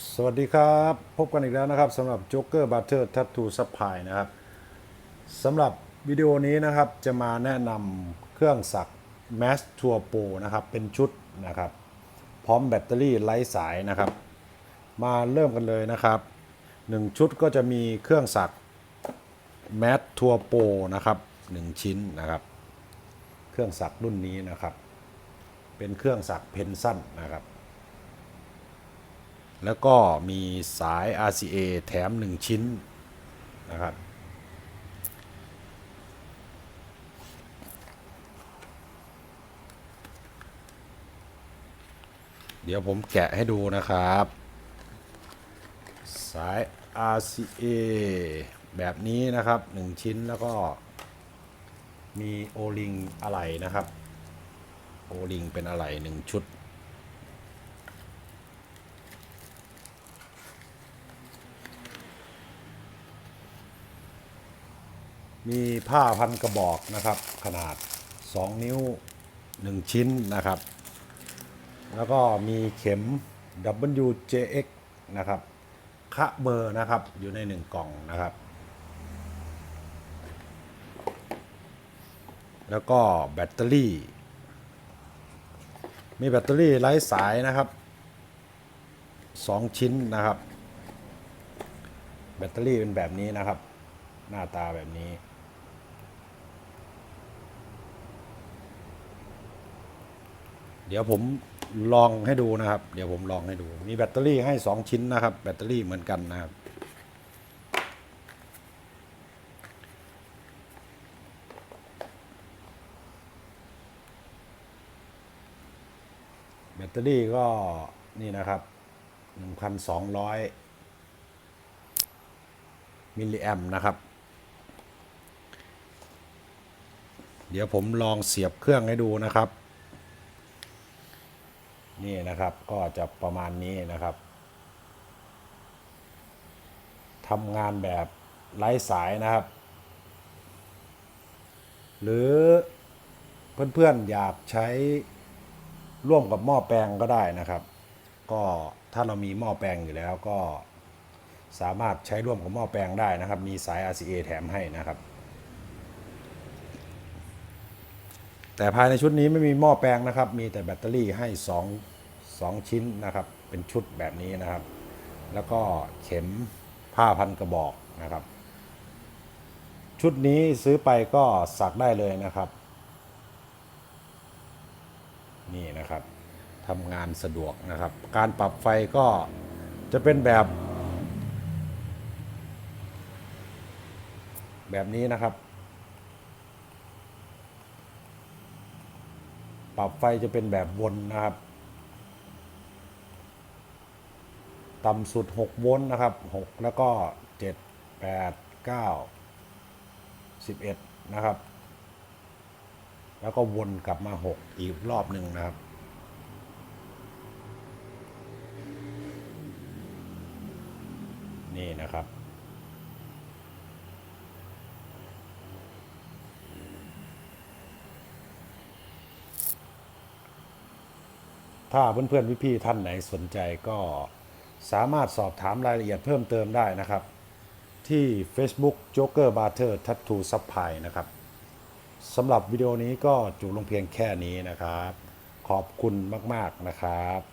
สวัสดีครับ พบกันอีกแล้วนะครับสำหรับ Joker Butter Tattoo Supply นะครับสำหรับวิดีโอนี้นะครับจะมาแนะนำเครื่องสัก Mass Tour Pro นะครับเป็นชุดนะครับ พร้อมแบตเตอรี่ไร้สายนะครับ มาเริ่มกันเลยนะครับ 1 ชุดก็จะมีเครื่องสัก Mass Tour Pro นะครับ 1 ชิ้นนะครับ เครื่องสักรุ่นนี้นะครับ เป็นเครื่องสักเพนสั้นนะครับ แล้วก็มีสาย RCA แถม 1 ชิ้นนะครับเดี๋ยวผมแกะให้ดูนะครับ สาย RCA แบบนี้นะครับ 1 ชิ้นแล้วก็มีโอลิงอะไหล่นะครับ โอลิงเป็นอะไหล่1ชุด มีผ้าพันกระบอกนะครับ ขนาด 2 นิ้ว 1 ชิ้นนะครับ แล้วก็มีเข็ม WJX นะครับคะเบอร์นะครับอยู่ใน 1 กล่องนะครับ แล้วก็แบตเตอรี่ มีแบตเตอรี่ไร้สายนะครับ 2 ชิ้นนะครับ แบตเตอรี่เป็นแบบนี้นะครับ หน้าตาแบบนี้ เดี๋ยวผมลองให้ดูนะครับ เดี๋ยวผมลองให้ดู มีแบตเตอรี่ให้ 2 ชิ้นนะครับ แบตเตอรี่เหมือนกันนะครับ แบตเตอรี่ก็นี่นะครับ 1,200 มิลลิแอมนะครับ เดี๋ยวผมลองเสียบเครื่องให้ดูนะครับ นี่นะครับก็จะประมาณนี้นะครับทำงานแบบไร้สายนะครับ หรือเพื่อนๆอยากใช้ร่วมกับหม้อแปลงก็ได้นะครับ ก็ถ้าเรามีหม้อแปลงอยู่แล้วก็สามารถใช้ร่วมกับหม้อแปลงได้นะครับ มีสาย RCA แถมให้นะครับ แต่ภายในชุดนี้ไม่มีหม้อแปลงนะครับ มีแต่แบตเตอรี่ให้ 2 2 ชิ้นนะครับ เป็นชุดแบบนี้นะครับ แล้วก็เข็มผ้าพันกระบอกนะครับ ชุดนี้ซื้อไปก็สักได้เลยนะครับ นี่นะครับทำงานสะดวกนะครับ การปรับไฟก็จะเป็นแบบ แบบนี้นะครับ ปรับไฟจะเป็นแบบวนนะครับ ต่ำสุด 6 โวลต์นะครับ 6 แล้วก็ 7 8 9 11 นะครับ แล้วก็วนกลับมา 6 อีกรอบหนึ่งนะครับ นี่นะครับถ้าเพื่อนๆพี่ๆท่านไหนสนใจก็ สามารถสอบถามรายละเอียดเพิ่มเติมได้นะครับ ที่ Facebook Joker Barter Tattoo Supply นะครับสำหรับวิดีโอนี้ก็จูลงเพียงแค่นี้นะครับ ขอบคุณมาก ๆ นะครับ